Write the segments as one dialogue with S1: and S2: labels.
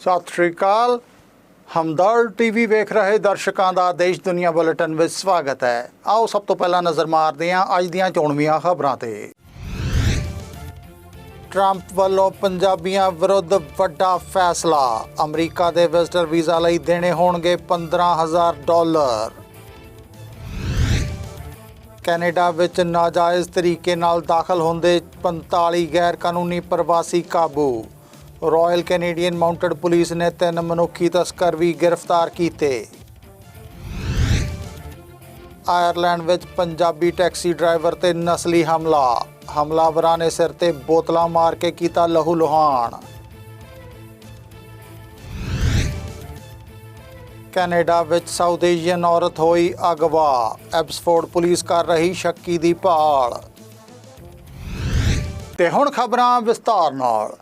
S1: ਸਤਿ ਸ਼੍ਰੀ ਅਕਾਲ। ਹਮਦਰਦ ਟੀਵੀ ਵੇਖ ਰਹੇ ਦਰਸ਼ਕਾਂ ਦਾ ਦੇਸ਼ ਦੁਨੀਆ ਬੁਲੇਟਿਨ ਵਿੱਚ ਸਵਾਗਤ ਹੈ। ਆਓ ਸਭ ਤੋਂ ਪਹਿਲਾਂ ਨਜ਼ਰ ਮਾਰਦੇ ਹਾਂ ਅੱਜ ਦੀਆਂ ਚੋਣਵੀਆਂ ਖਬਰਾਂ ਤੇ। ਟਰੰਪ ਵੱਲੋਂ ਪੰਜਾਬੀਆਂ ਵਿਰੁੱਧ ਵੱਡਾ ਫੈਸਲਾ। ਅਮਰੀਕਾ ਦੇ ਵਿਜ਼ਟਰ ਵੀਜ਼ਾ ਲਈ ਦੇਣੇ ਹੋਣਗੇ 15000 ਡਾਲਰ। ਕੈਨੇਡਾ ਵਿੱਚ ਨਾਜਾਇਜ਼ ਤਰੀਕੇ ਨਾਲ ਦਾਖਲ ਹੁੰਦੇ 45 ਗੈਰ ਕਾਨੂੰਨੀ ਪ੍ਰਵਾਸੀ ਕਾਬੂ। ਰਾਇਲ ਕੈਨੇਡੀਅਨ ਮਾਊਂਟਡ ਪੁਲਿਸ ਨੇ ਤਿੰਨ ਮਨੁੱਖੀ ਤਸਕਰ ਵੀ ਗ੍ਰਿਫਤਾਰ ਕੀਤੇ। ਆਇਰਲੈਂਡ ਵਿੱਚ ਪੰਜਾਬੀ ਟੈਕਸੀ ਡਰਾਈਵਰ ਤੇ ਨਸਲੀ ਹਮਲਾ। ਹਮਲਾਵਰਾਂ ਨੇ ਸਿਰ ਤੇ ਬੋਤਲਾਂ ਮਾਰ ਕੇ ਕੀਤਾ ਲਹੂ ਲੁਹਾਨ ਕੈਨੇਡਾ ਵਿੱਚ ਸਾਊਥ ਏਸ਼ੀਅਨ ਔਰਤ ਹੋਈ ਅਗਵਾ। ਐਬਸਫੋਰਡ ਪੁਲਿਸ ਕਰ ਰਹੀ ਸ਼ੱਕੀ ਦੀ ਭਾਲ। ਤੇ ਹੁਣ ਖਬਰਾਂ ਵਿਸਤਾਰ ਨਾਲ।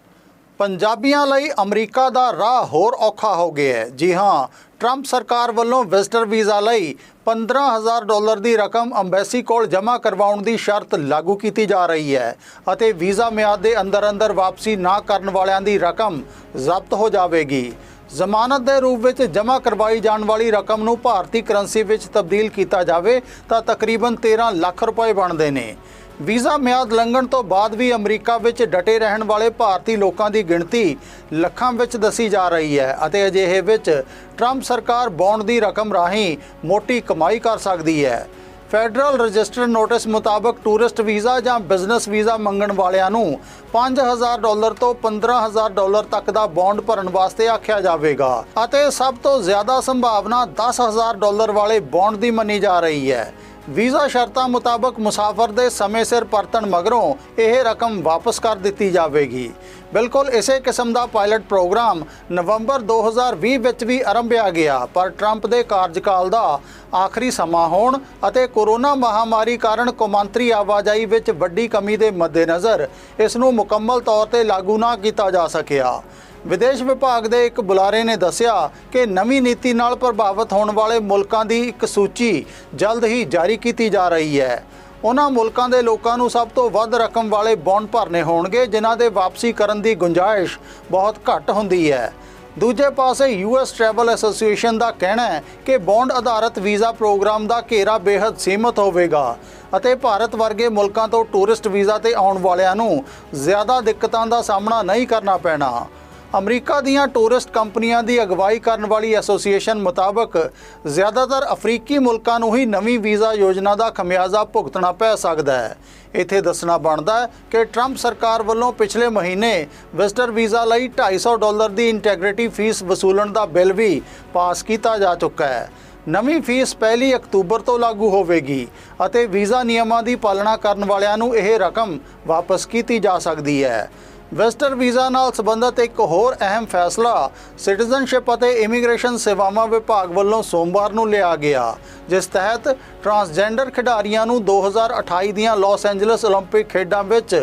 S1: ਪੰਜਾਬੀਆਂ ਲਈ ਅਮਰੀਕਾ ਦਾ ਰਾਹ ਹੋਰ ਔਖਾ ਹੋ ਗਿਆ ਹੈ। ਜੀ ਹਾਂ, ਟਰੰਪ ਸਰਕਾਰ ਵੱਲੋਂ ਵਿਜ਼ਟਰ ਵੀਜ਼ਾ ਲਈ 15000 ਡਾਲਰ ਦੀ ਰਕਮ ਅੰਬੈਸੀ ਕੋਲ ਜਮ੍ਹਾਂ ਕਰਵਾਉਣ ਦੀ ਸ਼ਰਤ ਲਾਗੂ ਕੀਤੀ ਜਾ ਰਹੀ ਹੈ ਅਤੇ ਵੀਜ਼ਾ ਮਿਆਦ ਦੇ ਅੰਦਰ ਅੰਦਰ ਵਾਪਸੀ ਨਾ ਕਰਨ ਵਾਲਿਆਂ ਦੀ ਰਕਮ ਜ਼ਬਤ ਹੋ ਜਾਵੇਗੀ। ਜ਼ਮਾਨਤ ਦੇ ਰੂਪ ਵਿੱਚ ਜਮ੍ਹਾਂ ਕਰਵਾਈ ਜਾਣ ਵਾਲੀ ਰਕਮ ਨੂੰ ਭਾਰਤੀ ਕਰੰਸੀ ਵਿੱਚ ਤਬਦੀਲ ਕੀਤਾ ਜਾਵੇ ਤਾਂ ਤਕਰੀਬਨ 13 ਲੱਖ ਰੁਪਏ ਬਣਦੇ ਨੇ। ਵੀਜ਼ਾ ਮਿਆਦ ਲੰਘਣ ਤੋਂ ਬਾਅਦ ਵੀ ਅਮਰੀਕਾ ਵਿੱਚ ਡਟੇ ਰਹਿਣ ਵਾਲੇ ਭਾਰਤੀ ਲੋਕਾਂ ਦੀ ਗਿਣਤੀ ਲੱਖਾਂ ਵਿੱਚ ਦੱਸੀ ਜਾ ਰਹੀ ਹੈ ਅਤੇ ਅਜਿਹੇ ਵਿੱਚ ਟਰੰਪ ਸਰਕਾਰ ਬੌਂਡ ਦੀ ਰਕਮ ਰਾਹੀਂ ਮੋਟੀ ਕਮਾਈ ਕਰ ਸਕਦੀ ਹੈ। ਫੈਡਰਲ ਰਜਿਸਟਰ ਨੋਟਿਸ ਮੁਤਾਬਕ ਟੂਰਿਸਟ ਵੀਜ਼ਾ ਜਾਂ ਬਿਜ਼ਨਸ ਵੀਜ਼ਾ ਮੰਗਣ ਵਾਲਿਆਂ ਨੂੰ 5000 ਡਾਲਰ ਤੋਂ 15000 ਡਾਲਰ ਤੱਕ ਦਾ ਬੌਂਡ ਭਰਨ ਵਾਸਤੇ ਆਖਿਆ ਜਾਵੇਗਾ ਅਤੇ ਸਭ ਤੋਂ ਜ਼ਿਆਦਾ ਸੰਭਾਵਨਾ 10000 ਡਾਲਰ ਵਾਲੇ ਬੌਂਡ ਦੀ ਮੰਨੀ ਜਾ ਰਹੀ ਹੈ। ਵੀਜ਼ਾ ਸ਼ਰਤਾਂ ਮੁਤਾਬਕ ਮੁਸਾਫਰ ਦੇ ਸਮੇਂ ਸਿਰ ਪਰਤਣ ਮਗਰੋਂ ਇਹ ਰਕਮ ਵਾਪਸ ਕਰ ਦਿੱਤੀ ਜਾਵੇਗੀ। ਬਿਲਕੁਲ ਇਸੇ ਕਿਸਮ ਦਾ ਪਾਇਲਟ ਪ੍ਰੋਗਰਾਮ ਨਵੰਬਰ 2020 ਵਿੱਚ ਵੀ ਆਰੰਭਿਆ ਗਿਆ, ਪਰ ਟਰੰਪ ਦੇ ਕਾਰਜਕਾਲ ਦਾ ਆਖਰੀ ਸਮਾਂ ਹੋਣ ਅਤੇ ਕੋਰੋਨਾ ਮਹਾਮਾਰੀ ਕਾਰਨ ਕੌਮਾਂਤਰੀ ਆਵਾਜਾਈ ਵਿੱਚ ਵੱਡੀ ਕਮੀ ਦੇ ਮੱਦੇਨਜ਼ਰ ਇਸ ਨੂੰ ਮੁਕੰਮਲ ਤੌਰ ਤੇ ਲਾਗੂ ਨਾ ਕੀਤਾ ਜਾ ਸਕਿਆ। ਵਿਦੇਸ਼ ਵਿਭਾਗ ਦੇ ਇੱਕ ਬੁਲਾਰੇ ਨੇ ਦੱਸਿਆ ਕਿ ਨਵੀਂ ਨੀਤੀ ਨਾਲ ਪ੍ਰਭਾਵਿਤ ਹੋਣ ਵਾਲੇ ਮੁਲਕਾਂ ਦੀ ਇੱਕ ਸੂਚੀ ਜਲਦ ਹੀ ਜਾਰੀ ਕੀਤੀ ਜਾ ਰਹੀ ਹੈ। ਉਹਨਾਂ ਮੁਲਕਾਂ ਦੇ ਲੋਕਾਂ ਨੂੰ ਸਭ ਤੋਂ ਵੱਧ ਰਕਮ ਵਾਲੇ ਬੌਂਡ ਭਰਨੇ ਹੋਣਗੇ, ਜਿਨ੍ਹਾਂ ਦੇ ਵਾਪਸੀ ਕਰਨ ਦੀ ਗੁੰਜਾਇਸ਼ ਬਹੁਤ ਘੱਟ ਹੁੰਦੀ ਹੈ। ਦੂਜੇ ਪਾਸੇ ਯੂਐਸ ਟਰੈਵਲ ਐਸੋਸੀਏਸ਼ਨ ਦਾ ਕਹਿਣਾ ਹੈ ਕਿ ਬੌਂਡ ਆਧਾਰਿਤ ਵੀਜ਼ਾ ਪ੍ਰੋਗਰਾਮ ਦਾ ਘੇਰਾ ਬੇहद ਸੀਮਤ ਹੋਵੇਗਾ ਅਤੇ ਭਾਰਤ ਵਰਗੇ ਮੁਲਕਾਂ ਤੋਂ ਟੂਰਿਸਟ ਵੀਜ਼ਾ ਤੇ ਆਉਣ ਵਾਲਿਆਂ ਨੂੰ ਜ਼ਿਆਦਾ ਦਿੱਕਤਾਂ ਦਾ ਸਾਹਮਣਾ ਨਹੀਂ ਕਰਨਾ ਪੈਣਾ। ਅਮਰੀਕਾ ਦੀਆਂ ਟੂਰਿਸਟ ਕੰਪਨੀਆਂ ਦੀ ਅਗਵਾਈ ਕਰਨ ਵਾਲੀ ਐਸੋਸੀਏਸ਼ਨ ਮੁਤਾਬਕ ਜ਼ਿਆਦਾਤਰ ਅਫਰੀਕੀ ਮੁਲਕਾਂ ਨੂੰ ਹੀ ਨਵੀਂ ਵੀਜ਼ਾ ਯੋਜਨਾ ਦਾ ਖਮਿਆਜ਼ਾ ਭੁਗਤਣਾ ਪੈ ਸਕਦਾ ਹੈ। ਇੱਥੇ ਦੱਸਣਾ ਬਣਦਾ ਹੈ ਕਿ ਟਰੰਪ ਸਰਕਾਰ ਵੱਲੋਂ ਪਿਛਲੇ ਮਹੀਨੇ ਵਿਜ਼ਟਰ ਵੀਜ਼ਾ ਲਈ 250 ਡਾਲਰ ਦੀ ਇੰਟੈਗ੍ਰਿਟੀ ਫੀਸ ਵਸੂਲਣ ਦਾ ਬਿੱਲ ਵੀ ਪਾਸ ਕੀਤਾ ਜਾ ਚੁੱਕਾ ਹੈ। ਨਵੀਂ ਫੀਸ ਪਹਿਲੀ ਅਕਤੂਬਰ ਤੋਂ ਲਾਗੂ ਹੋਵੇਗੀ ਅਤੇ ਵੀਜ਼ਾ ਨਿਯਮਾਂ ਦੀ ਪਾਲਣਾ ਕਰਨ ਵਾਲਿਆਂ ਨੂੰ ਇਹ ਰਕਮ ਵਾਪਸ ਕੀਤੀ ਜਾ ਸਕਦੀ ਹੈ। ਵੈਸਟਰ ਵੀਜ਼ਾ ਨਾਲ ਸੰਬੰਧਿਤ ਇੱਕ ਹੋਰ ਅਹਿਮ ਫੈਸਲਾ ਸਿਟੀਜ਼ਨਸ਼ਿਪ ਅਤੇ ਇਮੀਗ੍ਰੇਸ਼ਨ ਸੇਵਾਵਾਂ ਵਿਭਾਗ ਵੱਲੋਂ ਸੋਮਵਾਰ ਨੂੰ ਲਿਆ ਗਿਆ ਜਿਸ ਤਹਿਤ ਟਰਾਂਸਜੈਂਡਰ ਖਿਡਾਰੀਆਂ ਨੂੰ 2028 ਦੀਆਂ ਲਾਸ ਐਂਜਲਸ 올림픽 ਖੇਡਾਂ ਵਿੱਚ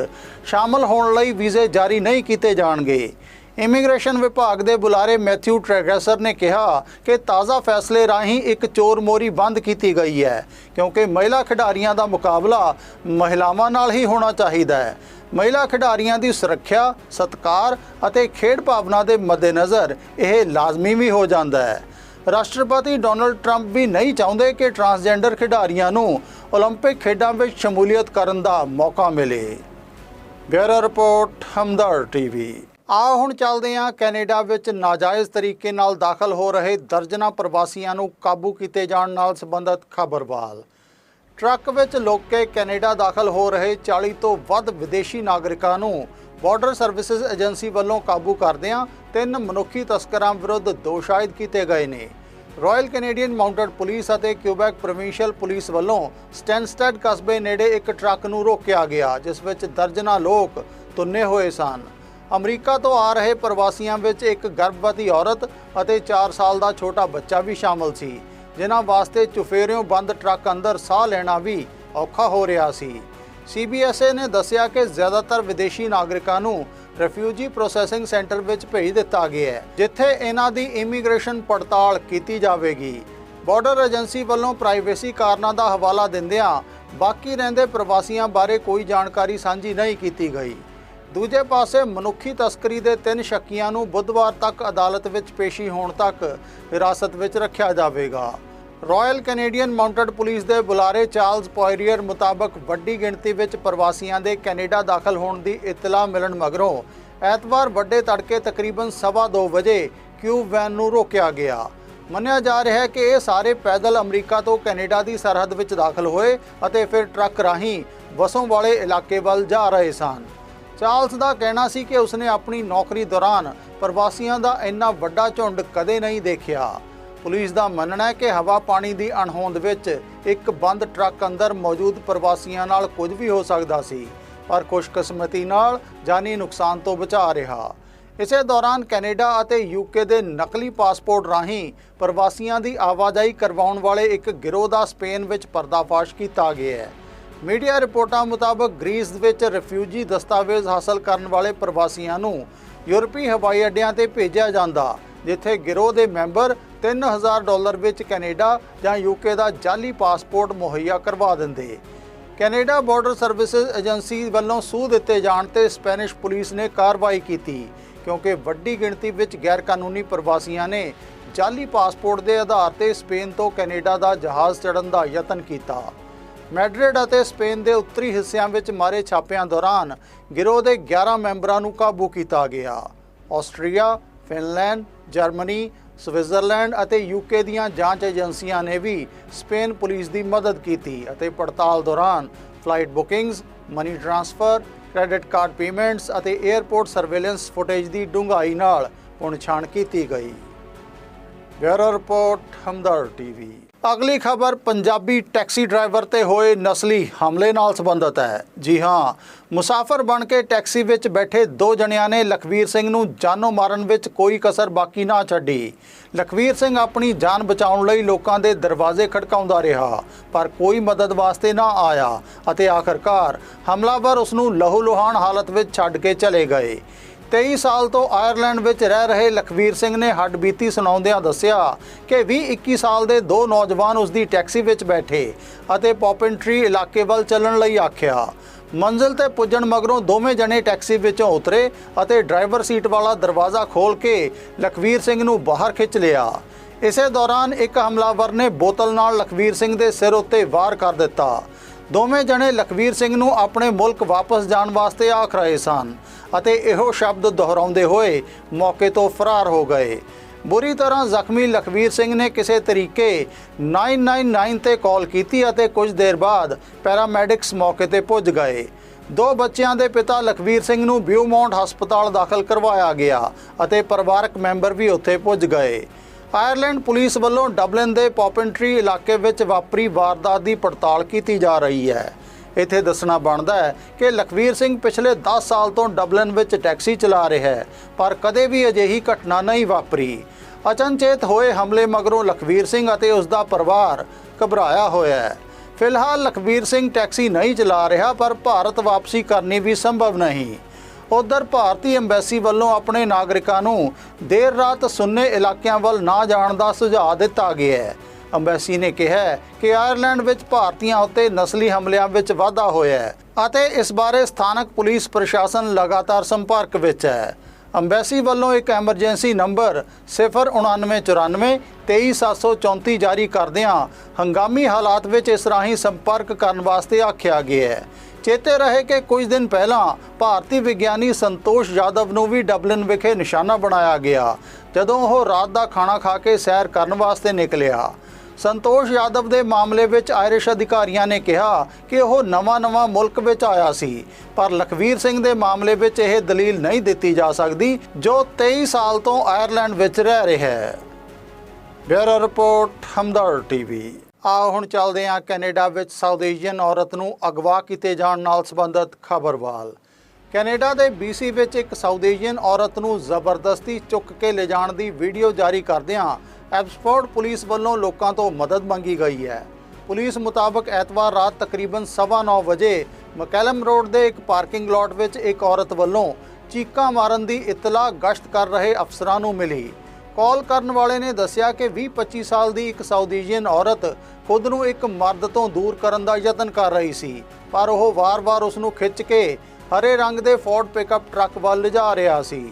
S1: ਸ਼ਾਮਲ ਹੋਣ ਲਈ ਵੀਜ਼ੇ ਜਾਰੀ ਨਹੀਂ ਕੀਤੇ ਜਾਣਗੇ ਇਮੀਗ੍ਰੇਸ਼ਨ ਵਿਭਾਗ ਦੇ ਬੁਲਾਰੇ ਮੈਥਿਊ ਟ੍ਰੈਗਰਸਰ ਨੇ ਕਿਹਾ ਕਿ ਤਾਜ਼ਾ ਫੈਸਲੇ ਰਾਹੀਂ ਇੱਕ ਚੋਰ ਮੋਰੀ ਬੰਦ ਕੀਤੀ ਗਈ ਹੈ ਕਿਉਂਕਿ ਮਹਿਲਾ ਖਿਡਾਰੀਆਂ ਦਾ ਮੁਕਾਬਲਾ ਮਹਿਲਾਵਾਂ ਨਾਲ ਹੀ ਹੋਣਾ ਚਾਹੀਦਾ ਹੈ ਮਹਿਲਾ ਖਿਡਾਰੀਆਂ ਦੀ ਸੁਰੱਖਿਆ ਸਤਕਾਰ ਅਤੇ ਖੇਡ ਭਾਵਨਾ ਦੇ ਮੱਦੇਨਜ਼ਰ ਇਹ ਲਾਜ਼ਮੀ ਵੀ ਹੋ ਜਾਂਦਾ ਹੈ ਰਾਸ਼ਟਰਪਤੀ ਡੋਨਲਡ ਟਰੰਪ ਵੀ ਨਹੀਂ ਚਾਹੁੰਦੇ ਕਿ ਟਰਾਂਸਜੈਂਡਰ ਖਿਡਾਰੀਆਂ ਨੂੰ 올림픽 ਖੇਡਾਂ ਵਿੱਚ ਸ਼ਮੂਲੀਅਤ ਕਰਨ ਦਾ ਮੌਕਾ ਮਿਲੇ ਬਿਊਰੋ ਰਿਪੋਰਟ ਹਮਦਰ ਟੀਵੀ ਆਓ ਹੁਣ ਚੱਲਦੇ ਹਾਂ ਕੈਨੇਡਾ ਵਿੱਚ ਨਾਜਾਇਜ਼ ਤਰੀਕੇ ਨਾਲ ਦਾਖਲ ਹੋ ਰਹੇ ਦਰਜਨਾਂ ਪ੍ਰਵਾਸੀਆਂ ਨੂੰ ਕਾਬੂ ਕੀਤੇ ਜਾਣ ਨਾਲ ਸੰਬੰਧਿਤ ਖਬਰਵਾਲ। ਟਰੱਕ ਵਿੱਚ ਲੋਕ ਕੇ ਕੈਨੇਡਾ ਦਾਖਲ ਹੋ ਰਹੇ 40 ਤੋਂ ਵੱਧ ਵਿਦੇਸ਼ੀ ਨਾਗਰਿਕਾਂ ਨੂੰ ਬਾਰਡਰ ਸਰਵਿਸਿਜ਼ ਏਜੰਸੀ ਵੱਲੋਂ ਕਾਬੂ ਕਰਦਿਆਂ ਤਿੰਨ ਮਨੁੱਖੀ ਤਸਕਰਾਂ ਵਿਰੁੱਧ ਦੋਸ਼ ਆਇਦ ਕੀਤੇ ਗਏ ਨੇ। ਰਾਇਲ ਕੈਨੇਡੀਅਨ ਮਾਊਂਟਡ ਪੁਲਿਸ ਅਤੇ ਕਿਊਬੈਕ ਪ੍ਰੋਵਿੰਸ਼ੀਅਲ ਪੁਲਿਸ ਵੱਲੋਂ ਸਟੈਨਸਟੈਡ ਕਸਬੇ ਨੇੜੇ ਇੱਕ ਟਰੱਕ ਨੂੰ ਰੋਕਿਆ ਗਿਆ, ਜਿਸ ਵਿੱਚ ਦਰਜਨਾਂ ਲੋਕ ਤੁੰਨੇ ਹੋਏ ਸਨ। ਅਮਰੀਕਾ ਤੋਂ ਆ ਰਹੇ ਪ੍ਰਵਾਸੀਆਂ ਵਿੱਚ ਇੱਕ ਗਰਭਵਤੀ ਔਰਤ ਅਤੇ 4 ਸਾਲ ਦਾ ਛੋਟਾ ਬੱਚਾ ਵੀ ਸ਼ਾਮਲ ਸੀ। ਜਿਨ੍ਹਾਂ ਵਾਸਤੇ ਚੁਫੇਰਿਓਂ ਬੰਦ ਟਰੱਕ ਅੰਦਰ ਸਾਹ ਲੈਣਾ ਵੀ ਔਖਾ ਹੋ ਰਿਹਾ ਸੀ। ਸੀਬੀਐਸਏ ਨੇ ਦੱਸਿਆ ਕਿ ਜ਼ਿਆਦਾਤਰ ਵਿਦੇਸ਼ੀ ਨਾਗਰਿਕਾਂ ਨੂੰ ਰਿਫਿਊਜੀ ਪ੍ਰੋਸੈਸਿੰਗ ਸੈਂਟਰ ਵਿੱਚ ਭੇਜ ਦਿੱਤਾ ਗਿਆ ਹੈ, ਜਿੱਥੇ ਇਹਨਾਂ ਦੀ ਇਮੀਗ੍ਰੇਸ਼ਨ ਪੜਤਾਲ ਕੀਤੀ ਜਾਵੇਗੀ। ਬਾਰਡਰ ਏਜੰਸੀ ਵੱਲੋਂ ਪ੍ਰਾਈਵੇਸੀ ਕਾਰਨਾਂ ਦਾ ਹਵਾਲਾ ਦਿੰਦਿਆਂ ਬਾਕੀ ਰਹਿੰਦੇ ਪ੍ਰਵਾਸੀਆਂ ਬਾਰੇ ਕੋਈ ਜਾਣਕਾਰੀ ਸਾਂਝੀ ਨਹੀਂ ਕੀਤੀ ਗਈ। ਦੂਜੇ ਪਾਸੇ ਮਨੁੱਖੀ ਤਸਕਰੀ ਦੇ ਤਿੰਨ ਸ਼ੱਕੀਆਂ ਨੂੰ ਬੁੱਧਵਾਰ ਤੱਕ ਅਦਾਲਤ ਵਿੱਚ ਪੇਸ਼ੀ ਹੋਣ ਤੱਕ ਹਿਰਾਸਤ ਵਿੱਚ ਰੱਖਿਆ ਜਾਵੇਗਾ। ਰਾਇਲ ਕੈਨੇਡੀਅਨ ਮਾਊਂਟਡ ਪੁਲਿਸ ਦੇ ਬੁਲਾਰੇ ਚਾਰਲਸ ਪੋਇਰੀਅਰ ਮੁਤਾਬਕ ਵੱਡੀ ਗਿਣਤੀ ਵਿੱਚ ਪ੍ਰਵਾਸੀਆਂ ਦੇ ਕੈਨੇਡਾ ਦਾਖਲ ਹੋਣ ਦੀ ਇਤਲਾ ਮਿਲਣ ਮਗਰੋਂ ਐਤਵਾਰ ਵੱਡੇ ਤੜਕੇ ਤਕਰੀਬਨ ਸਵਾ ਦੋ ਵਜੇ ਕਿਊਬ ਵੈਨ ਨੂੰ ਰੋਕਿਆ ਗਿਆ। ਮੰਨਿਆ ਜਾ ਰਿਹਾ ਹੈ ਕਿ ਇਹ ਸਾਰੇ ਪੈਦਲ ਅਮਰੀਕਾ ਤੋਂ ਕੈਨੇਡਾ ਦੀ ਸਰਹੱਦ ਵਿੱਚ ਦਾਖਲ ਹੋਏ ਅਤੇ ਫਿਰ ਟਰੱਕ ਰਾਹੀਂ ਵਸੋਂ ਵਾਲੇ ਇਲਾਕੇ ਵੱਲ ਜਾ ਰਹੇ ਸਨ। ਚਾਰਲਸ ਦਾ ਕਹਿਣਾ ਸੀ ਕਿ ਉਸਨੇ ਆਪਣੀ ਨੌਕਰੀ ਦੌਰਾਨ ਪ੍ਰਵਾਸੀਆਂ ਦਾ ਇੰਨਾ ਵੱਡਾ ਝੁੰਡ ਕਦੇ ਨਹੀਂ ਦੇਖਿਆ। ਪੁਲਿਸ ਦਾ ਮੰਨਣਾ ਹੈ ਕਿ ਹਵਾ ਪਾਣੀ ਦੀ ਅਣਹੋਂਦ ਵਿੱਚ ਇੱਕ ਬੰਦ ਟਰੱਕ ਅੰਦਰ ਮੌਜੂਦ ਪ੍ਰਵਾਸੀਆਂ ਨਾਲ ਕੁਝ ਵੀ ਹੋ ਸਕਦਾ ਸੀ, ਪਰ ਖੁਸ਼ਕਿਸਮਤੀ ਨਾਲ ਜਾਨੀ ਨੁਕਸਾਨ ਤੋਂ ਬਚਾ ਰਿਹਾ। ਇਸੇ ਦੌਰਾਨ ਕੈਨੇਡਾ ਅਤੇ ਯੂਕੇ ਦੇ ਨਕਲੀ ਪਾਸਪੋਰਟ ਰਾਹੀਂ ਪ੍ਰਵਾਸੀਆਂ ਦੀ ਆਵਾਜਾਈ ਕਰਵਾਉਣ ਵਾਲੇ ਇੱਕ ਗਿਰੋਹ ਦਾ ਸਪੇਨ ਵਿੱਚ ਪਰਦਾਫਾਸ਼ ਕੀਤਾ ਗਿਆ ਹੈ। ਮੀਡੀਆ ਰਿਪੋਰਟਾਂ ਮੁਤਾਬਕ ਗ੍ਰੀਸ ਵਿੱਚ ਰਿਫਿਊਜੀ ਦਸਤਾਵੇਜ਼ ਹਾਸਲ ਕਰਨ ਵਾਲੇ ਪ੍ਰਵਾਸੀਆਂ ਨੂੰ ਯੂਰਪੀ ਹਵਾਈ ਅੱਡਿਆਂ ਤੇ ਭੇਜਿਆ ਜਾਂਦਾ, ਜਿੱਥੇ ਗਿਰੋਹ ਦੇ ਮੈਂਬਰ 3000 ਡਾਲਰ ਵਿੱਚ ਕੈਨੇਡਾ ਜਾਂ ਯੂਕੇ ਦਾ ਜਾਲੀ ਪਾਸਪੋਰਟ ਮੁਹੱਈਆ ਕਰਵਾ ਦਿੰਦੇ। ਕੈਨੇਡਾ ਬਾਰਡਰ ਸਰਵਿਸਿਜ਼ ਏਜੰਸੀ ਵੱਲੋਂ ਸੂਹ ਦਿੱਤੇ ਜਾਣ ਤੇ ਸਪੈਨਿਸ਼ ਪੁਲਿਸ ਨੇ ਕਾਰਵਾਈ ਕੀਤੀ, ਕਿਉਂਕਿ ਵੱਡੀ ਗਿਣਤੀ ਵਿੱਚ ਗੈਰ ਕਾਨੂੰਨੀ ਪ੍ਰਵਾਸੀਆਂ ਨੇ ਜਾਲੀ ਪਾਸਪੋਰਟ ਦੇ ਆਧਾਰ ਤੇ ਸਪੇਨ ਤੋਂ ਕੈਨੇਡਾ ਦਾ ਜਹਾਜ਼ ਚੜ੍ਹਨ ਦਾ ਯਤਨ ਕੀਤਾ। ਮੈਡਰਿਡ ਅਤੇ ਸਪੇਨ ਦੇ ਉੱਤਰੀ ਹਿੱਸਿਆਂ ਵਿੱਚ ਮਾਰੇ ਛਾਪਿਆਂ ਦੌਰਾਨ ਗਿਰੋਹ ਦੇ 11 ਮੈਂਬਰਾਂ ਨੂੰ ਕਾਬੂ ਕੀਤਾ ਗਿਆ। ਆਸਟਰੀਆ, ਫਿਨਲੈਂਡ, ਜਰਮਨੀ, ਸਵਿਟਜ਼ਰਲੈਂਡ ਅਤੇ ਯੂਕੇ ਦੀਆਂ ਜਾਂਚ ਏਜੰਸੀਆਂ ਨੇ ਵੀ ਸਪੇਨ ਪੁਲਿਸ ਦੀ ਮਦਦ ਕੀਤੀ ਅਤੇ ਪੜਤਾਲ ਦੌਰਾਨ flight bookings money transfer, credit card payments ਅਤੇ 에ਅਰਪੋਰਟ ਸਰਵੇਲੈਂਸ ਫੁਟੇਜ ਦੀ ਡੂੰਘਾਈ ਨਾਲ ਪੁਣਛਾਣ ਕੀਤੀ ਗਈ। Bureau report Hamdard TV. ਅਗਲੀ ਖਬਰ, ਪੰਜਾਬੀ ਟੈਕਸੀ ਡਰਾਈਵਰ ਤੇ ਹੋਏ ਨਸਲੀ ਹਮਲੇ ਨਾਲ ਸੰਬੰਧਿਤ ਹੈ। ਜੀ ਹਾਂ, ਮੁਸਾਫਰ ਬਣ ਕੇ ਟੈਕਸੀ ਵਿੱਚ ਬੈਠੇ ਦੋ ਜਣਿਆਂ ਨੇ ਲਖਵੀਰ ਸਿੰਘ ਨੂੰ ਜਾਨੋਂ ਮਾਰਨ ਵਿੱਚ ਕੋਈ ਕਸਰ ਬਾਕੀ ਨਾ ਛੱਡੀ। ਲਖਵੀਰ ਸਿੰਘ ਆਪਣੀ ਜਾਨ ਬਚਾਉਣ ਲਈ ਲੋਕਾਂ ਦੇ ਦਰਵਾਜ਼ੇ ਖੜਕਾਉਂਦਾ ਰਿਹਾ, ਪਰ ਕੋਈ ਮਦਦ ਵਾਸਤੇ ਨਾ ਆਇਆ ਅਤੇ ਆਖਰਕਾਰ ਹਮਲਾਵਰ ਉਸ ਨੂੰ ਲਹੂ ਲੁਹਾਨ ਹਾਲਤ ਵਿੱਚ ਛੱਡ ਕੇ ਚਲੇ ਗਏ। 23 ਸਾਲ ਤੋਂ ਆਇਰਲੈਂਡ ਵਿੱਚ ਰਹਿ ਰਹੇ ਲਖਵੀਰ ਸਿੰਘ ਨੇ ਹੱਡਬੀਤੀ ਸੁਣਾਉਂਦਿਆਂ ਦੱਸਿਆ ਕਿ 20-21 ਸਾਲ ਦੇ ਦੋ ਨੌਜਵਾਨ ਉਸ ਦੀ ਟੈਕਸੀ ਵਿੱਚ ਬੈਠੇ ਅਤੇ ਪੌਪਿੰਟਰੀ ਇਲਾਕੇ ਵੱਲ ਚੱਲਣ ਲਈ ਆਖਿਆ। ਮੰਜ਼ਿਲ ਤੇ ਪੁੱਜਣ ਮਗਰੋਂ ਦੋਵੇਂ ਜਣੇ ਟੈਕਸੀ ਵਿੱਚੋਂ ਉਤਰੇ ਅਤੇ ਡਰਾਈਵਰ ਸੀਟ ਵਾਲਾ ਦਰਵਾਜ਼ਾ ਖੋਲ੍ਹ ਕੇ ਲਖਵੀਰ ਸਿੰਘ ਨੂੰ ਬਾਹਰ ਖਿੱਚ ਲਿਆ। ਇਸੇ ਦੌਰਾਨ ਇੱਕ ਹਮਲਾਵਰ ਨੇ ਬੋਤਲ ਨਾਲ ਲਖਵੀਰ ਸਿੰਘ ਦੇ ਸਿਰ ਉੱਤੇ ਵਾਰ ਕਰ ਦਿੱਤਾ। ਦੋਵੇਂ ਜਣੇ ਲਖਵੀਰ ਸਿੰਘ ਨੂੰ ਆਪਣੇ ਮੁਲਕ ਵਾਪਸ ਜਾਣ ਵਾਸਤੇ ਆਖ ਰਹੇ ਸਨ ਅਤੇ ਇਹੋ ਸ਼ਬਦ ਦੁਹਰਾਉਂਦੇ ਹੋਏ ਮੌਕੇ ਤੋਂ ਫਰਾਰ ਹੋ ਗਏ। ਬੁਰੀ ਤਰ੍ਹਾਂ ਜ਼ਖਮੀ ਲਖਵੀਰ ਸਿੰਘ ਨੇ ਕਿਸੇ ਤਰੀਕੇ 999 ਤੇ ਕਾਲ ਕੀਤੀ ਅਤੇ ਕੁਝ ਦੇਰ ਬਾਅਦ ਪੈਰਾਮੈਡਿਕਸ ਮੌਕੇ ਤੇ ਪੁੱਜ ਗਏ। ਦੋ ਬੱਚਿਆਂ ਦੇ ਪਿਤਾ ਲਖਵੀਰ ਸਿੰਘ ਨੂੰ ਬਿਊਮੌਂਟ ਹਸਪਤਾਲ ਦਾਖਲ ਕਰਵਾਇਆ ਗਿਆ ਅਤੇ ਪਰਿਵਾਰਕ ਮੈਂਬਰ ਵੀ ਉੱਥੇ ਪੁੱਜ ਗਏ। ਆਇਰਲੈਂਡ ਪੁਲਿਸ ਵੱਲੋਂ ਡਬਲਿਨ ਦੇ ਪੌਪਿੰਟਰੀ ਇਲਾਕੇ ਵਿੱਚ ਵਾਪਰੀ ਵਾਰਦਾਤ ਦੀ ਪੜਤਾਲ ਕੀਤੀ ਜਾ ਰਹੀ ਹੈ। ਇੱਥੇ ਦੱਸਣਾ ਬਣਦਾ ਹੈ ਕਿ ਲਖਵੀਰ ਸਿੰਘ ਪਿਛਲੇ 10 ਸਾਲ ਤੋਂ ਡਬਲਿਨ ਵਿੱਚ ਟੈਕਸੀ ਚਲਾ ਰਿਹਾ ਹੈ, ਪਰ ਕਦੇ ਵੀ ਅਜਿਹੀ ਘਟਨਾ ਨਹੀਂ ਵਾਪਰੀ। ਅਚਨਚੇਤ ਹੋਏ ਹਮਲੇ ਮਗਰੋਂ ਲਖਵੀਰ ਸਿੰਘ ਅਤੇ ਉਸ ਦਾ ਪਰਿਵਾਰ ਘਬਰਾਇਆ ਹੋਇਆ ਹੈ। ਫਿਲਹਾਲ ਲਖਵੀਰ ਸਿੰਘ ਟੈਕਸੀ ਨਹੀਂ ਚਲਾ ਰਿਹਾ, ਪਰ ਭਾਰਤ ਵਾਪਸੀ ਕਰਨੀ ਵੀ ਸੰਭਵ ਨਹੀਂ। ਉਧਰ ਭਾਰਤੀ ਐਮਬੈਸੀ ਵੱਲੋਂ ਆਪਣੇ ਨਾਗਰਿਕਾਂ ਨੂੰ ਦੇਰ ਰਾਤ ਸੁੰਨੇ ਇਲਾਕਿਆਂ ਵੱਲ ਨਾ ਜਾਣ ਦਾ ਸੁਝਾਅ ਦਿੱਤਾ ਗਿਆ ਹੈ। ਅੰਬੈਸੀ ਨੇ ਕਿਹਾ ਕਿ ਆਇਰਲੈਂਡ ਵਿੱਚ ਭਾਰਤੀਆਂ ਉੱਤੇ ਨਸਲੀ ਹਮਲਿਆਂ ਵਿੱਚ ਵਾਧਾ ਹੋਇਆ ਹੈ ਅਤੇ ਇਸ ਬਾਰੇ ਸਥਾਨਕ ਪੁਲਿਸ ਪ੍ਰਸ਼ਾਸਨ ਲਗਾਤਾਰ ਸੰਪਰਕ ਵਿੱਚ ਹੈ। ਅੰਬੈਸੀ ਵੱਲੋਂ ਇੱਕ ਐਮਰਜੈਂਸੀ ਨੰਬਰ 09994 23734 ਜਾਰੀ ਕਰਦਿਆਂ ਹੰਗਾਮੀ ਹਾਲਾਤ ਵਿੱਚ ਇਸ ਰਾਹੀਂ ਸੰਪਰਕ ਕਰਨ ਵਾਸਤੇ ਆਖਿਆ ਗਿਆ ਹੈ। ਚੇਤੇ ਰਹੇ ਕਿ ਕੁਝ ਦਿਨ ਪਹਿਲਾਂ ਭਾਰਤੀ ਵਿਗਿਆਨੀ ਸੰਤੋਸ਼ ਯਾਦਵ ਨੂੰ ਵੀ ਡਬਲਿਨ ਵਿਖੇ ਨਿਸ਼ਾਨਾ ਬਣਾਇਆ ਗਿਆ, ਜਦੋਂ ਉਹ ਰਾਤ ਦਾ ਖਾਣਾ ਖਾ ਕੇ ਸੈਰ ਕਰਨ ਵਾਸਤੇ ਨਿਕਲਿਆ। ਸੰਤੋਸ਼ ਯਾਦਵ ਦੇ ਮਾਮਲੇ ਵਿੱਚ ਆਇਰਿਸ਼ ਅਧਿਕਾਰੀਆਂ ਨੇ ਕਿਹਾ ਕਿ ਉਹ ਨਵਾਂ-ਨਵਾਂ ਮੁਲਕ ਵਿੱਚ ਆਇਆ ਸੀ, ਪਰ ਲਖਵੀਰ ਸਿੰਘ ਦੇ ਮਾਮਲੇ ਵਿੱਚ ਇਹ ਦਲੀਲ ਨਹੀਂ ਦਿੱਤੀ ਜਾ ਸਕਦੀ, ਜੋ 23 ਸਾਲ ਤੋਂ ਆਇਰਲੈਂਡ ਵਿੱਚ ਰਹਿ ਰਿਹਾ ਹੈ। Bureau report Hamdard TV. ਆਓ ਹੁਣ ਚੱਲਦੇ ਹਾਂ ਕੈਨੇਡਾ ਵਿੱਚ ਸਾਊਥ ਏਸ਼ੀਅਨ ਔਰਤ ਨੂੰ ਅਗਵਾ ਕੀਤੇ ਜਾਣ ਨਾਲ ਸੰਬੰਧਿਤ ਖਬਰਵਾਲ। ਕੈਨੇਡਾ ਦੇ BC ਵਿੱਚ ਇੱਕ ਸਾਊਥ ਏਸ਼ੀਅਨ ਔਰਤ ਨੂੰ ਜ਼ਬਰਦਸਤੀ ਚੁੱਕ ਕੇ ਲਿਜਾਣ ਦੀ ਵੀਡੀਓ ਜਾਰੀ ਕਰਦਿਆਂ ਐਬਸਫੋਰਡ ਪੁਲਿਸ ਵੱਲੋਂ ਲੋਕਾਂ ਤੋਂ ਮਦਦ ਮੰਗੀ ਗਈ ਹੈ। ਪੁਲਿਸ ਮੁਤਾਬਕ ਐਤਵਾਰ ਰਾਤ ਤਕਰੀਬਨ 9:30 ਵਜੇ ਮਕੈਲਮ ਰੋਡ ਦੇ ਇੱਕ ਪਾਰਕਿੰਗ ਲਾਟ ਵਿੱਚ ਇੱਕ ਔਰਤ ਵੱਲੋਂ ਚੀਕਾਂ ਮਾਰਨ ਦੀ ਇਤਲਾਹ ਗਸ਼ਤ ਕਰ ਰਹੇ ਅਫਸਰਾਂ ਨੂੰ ਮਿਲੀ। ਕਾਲ ਕਰਨ ਵਾਲੇ ਨੇ ਦੱਸਿਆ ਕਿ 20-25 ਸਾਲ ਦੀ ਇੱਕ ਸਾਊਥ ਏਸ਼ੀਅਨ ਔਰਤ ਖੁਦ ਨੂੰ ਇੱਕ ਮਰਦ ਤੋਂ ਦੂਰ ਕਰਨ ਦਾ ਯਤਨ ਕਰ ਰਹੀ ਸੀ, ਪਰ ਉਹ ਵਾਰ-ਵਾਰ ਉਸ ਨੂੰ ਖਿੱਚ ਕੇ ਹਰੇ ਰੰਗ ਦੇ ਫੋਰਡ ਪਿਕਅਪ ਟਰੱਕ ਵੱਲ ਲਿਜਾ ਰਿਹਾ ਸੀ।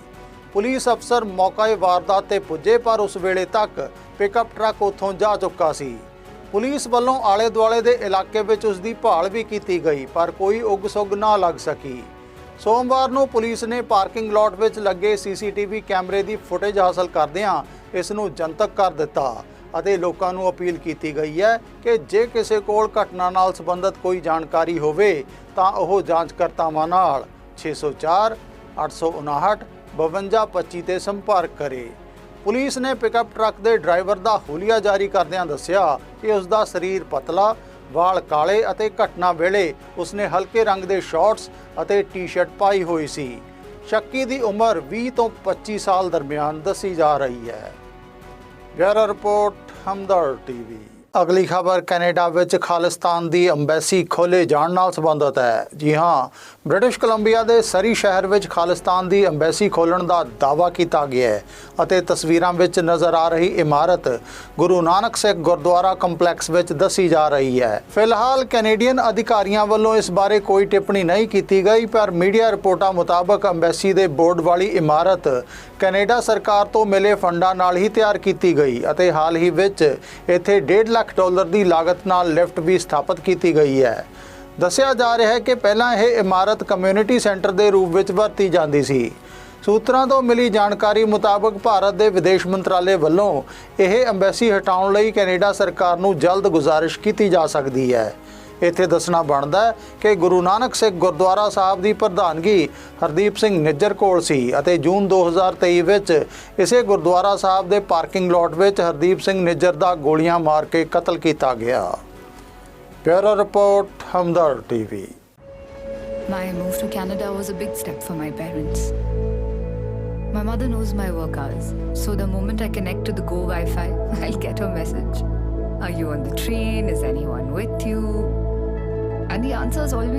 S1: ਪੁਲਿਸ ਅਫਸਰ ਮੌਕਾਏ ਵਾਰਦਾਤ ਤੇ ਪੁੱਜੇ, ਪਰ ਉਸ ਵੇਲੇ ਤੱਕ ਪਿਕਅਪ ਟਰੱਕ ਉੱਥੋਂ ਜਾ ਚੁੱਕਾ ਸੀ। ਪੁਲਿਸ ਵੱਲੋਂ ਆਲੇ ਦੁਆਲੇ ਦੇ ਇਲਾਕੇ ਵਿੱਚ ਉਸ ਦੀ ਭਾਲ ਵੀ ਕੀਤੀ ਗਈ, ਪਰ ਕੋਈ ਉਗ-ਸੁਗ ਨਾ ਲੱਗ ਸਕੀ। ਸੋਮਵਾਰ ਨੂੰ ਪੁਲਿਸ ਨੇ ਪਾਰਕਿੰਗ ਲਾਟ ਵਿੱਚ ਲੱਗੇ ਸੀਸੀਟੀਵੀ ਕੈਮਰੇ ਦੀ ਫੁਟੇਜ ਹਾਸਲ ਕਰਦਿਆਂ ਇਸ ਨੂੰ ਜਨਤਕ ਕਰ ਦਿੱਤਾ ਅਤੇ ਲੋਕਾਂ ਨੂੰ ਅਪੀਲ ਕੀਤੀ ਗਈ ਹੈ ਕਿ ਜੇ ਕਿਸੇ ਕੋਲ ਘਟਨਾ ਨਾਲ ਸੰਬੰਧਿਤ ਕੋਈ ਜਾਣਕਾਰੀ ਹੋਵੇ ਤਾਂ ਉਹ ਜਾਂਚਕਰਤਾਵਾਂ ਨਾਲ। 604 859 5225 ਤੇ ਸੰਪਰਕ ਕਰੇ। ਪੁਲਿਸ ਨੇ ਪਿਕਅਪ ਟਰੱਕ ਦੇ ਡਰਾਈਵਰ ਦਾ ਹੁਲੀਆ ਜਾਰੀ ਕਰਦਿਆਂ ਦੱਸਿਆ ਕਿ ਉਸ ਦਾ ਸਰੀਰ ਪਤਲਾ ਵਾਲ ਕਾਲੇ ਅਤੇ ਘਟਨਾ ਵੇਲੇ ਉਸਨੇ ਹਲਕੇ ਰੰਗ ਦੇ ਸ਼ਾਰਟਸ ਅਤੇ ਟੀ-ਸ਼ਰਟ ਪਾਈ ਹੋਈ ਸੀ। ਸ਼ੱਕੀ ਦੀ ਉਮਰ 20 ਤੋਂ 25 ਸਾਲ ਦਰਮਿਆਨ ਦੱਸੀ ਜਾ ਰਹੀ ਹੈ। Bureau report Hamdard TV. ਅਗਲੀ ਖਬਰ, ਕੈਨੇਡਾ ਵਿੱਚ ਖਾਲਿਸਤਾਨ ਦੀ ਅੰਬੈਸੀ ਖੋਲੇ ਜਾਣ ਨਾਲ ਸੰਬੰਧਿਤ ਹੈ। ਜੀ ਹਾਂ, ਬ੍ਰਿਟਿਸ਼ ਕੋਲੰਬੀਆ ਦੇ ਸਰੀ ਸ਼ਹਿਰ ਵਿੱਚ ਖਾਲਿਸਤਾਨ ਦੀ ਅੰਬੈਸੀ ਖੋਲਣ ਦਾ ਦਾਅਵਾ ਕੀਤਾ ਗਿਆ ਹੈ ਅਤੇ ਤਸਵੀਰਾਂ ਵਿੱਚ ਨਜ਼ਰ ਆ ਰਹੀ ਇਮਾਰਤ ਗੁਰੂ ਨਾਨਕ ਸਿੱਖ ਗੁਰਦੁਆਰਾ ਕੰਪਲੈਕਸ ਵਿੱਚ ਦੱਸੀ ਜਾ ਰਹੀ ਹੈ। ਫਿਲਹਾਲ ਕੈਨੇਡੀਅਨ ਅਧਿਕਾਰੀਆਂ ਵੱਲੋਂ ਇਸ ਬਾਰੇ ਕੋਈ ਟਿੱਪਣੀ ਨਹੀਂ ਕੀਤੀ ਗਈ, ਪਰ ਮੀਡੀਆ ਰਿਪੋਰਟਾਂ ਮੁਤਾਬਕ ਅੰਬੈਸੀ ਦੇ ਬੋਰਡ ਵਾਲੀ ਇਮਾਰਤ ਕੈਨੇਡਾ ਸਰਕਾਰ ਤੋਂ ਮਿਲੇ ਫੰਡਾਂ ਨਾਲ ਹੀ ਤਿਆਰ ਕੀਤੀ ਗਈ ਅਤੇ ਹਾਲ ਹੀ ਵਿੱਚ ਇੱਥੇ 1.5 ਲੱਖ ਡਾਲਰ ਦੀ ਲਾਗਤ ਨਾਲ ਲਿਫਟ ਵੀ ਸਥਾਪਿਤ ਕੀਤੀ ਗਈ ਹੈ। ਦੱਸਿਆ ਜਾ ਰਿਹਾ ਹੈ ਕਿ ਪਹਿਲਾਂ ਇਹ ਇਮਾਰਤ ਕਮਿਊਨਿਟੀ ਸੈਂਟਰ ਦੇ ਰੂਪ ਵਿੱਚ ਵਰਤੀ ਜਾਂਦੀ ਸੀ। ਸੂਤਰਾਂ ਤੋਂ ਮਿਲੀ ਜਾਣਕਾਰੀ ਮੁਤਾਬਕ ਭਾਰਤ ਦੇ ਵਿਦੇਸ਼ ਮੰਤਰਾਲੇ ਵੱਲੋਂ ਇਹ ਅੰਬੈਸੀ ਹਟਾਉਣ ਲਈ ਕੈਨੇਡਾ ਸਰਕਾਰ ਨੂੰ ਜਲਦ ਗੁਜ਼ਾਰਿਸ਼ ਕੀਤੀ ਜਾ ਸਕਦੀ ਹੈ। ਇੱਥੇ ਦੱਸਣਾ ਬਣਦਾ ਹੈ ਕਿ ਗੁਰੂ ਨਾਨਕ ਸਿੱਖ ਗੁਰਦੁਆਰਾ ਸਾਹਿਬ ਦੀ ਪ੍ਰਧਾਨਗੀ ਹਰਦੀਪ ਸਿੰਘ ਨਿੱਜਰ ਕੋਲ ਸੀ ਅਤੇ ਜੂਨ 2023 ਵਿੱਚ ਇਸੇ ਗੁਰਦੁਆਰਾ ਸਾਹਿਬ ਦੇ ਪਾਰਕਿੰਗ ਲਾਟ ਵਿੱਚ ਹਰਦੀਪ ਸਿੰਘ ਨਿੱਜਰ ਦਾ ਗੋਲੀਆਂ ਮਾਰ ਕੇ ਕਤਲ ਕੀਤਾ ਗਿਆ bureau report Hamdard TV
S2: My move to Canada was a big step for my parents. My mother knows my work hours, so the moment I connect to the Go Wi Fi, I'll get a message. Are you on the train? Is anyone with you? And the answer is always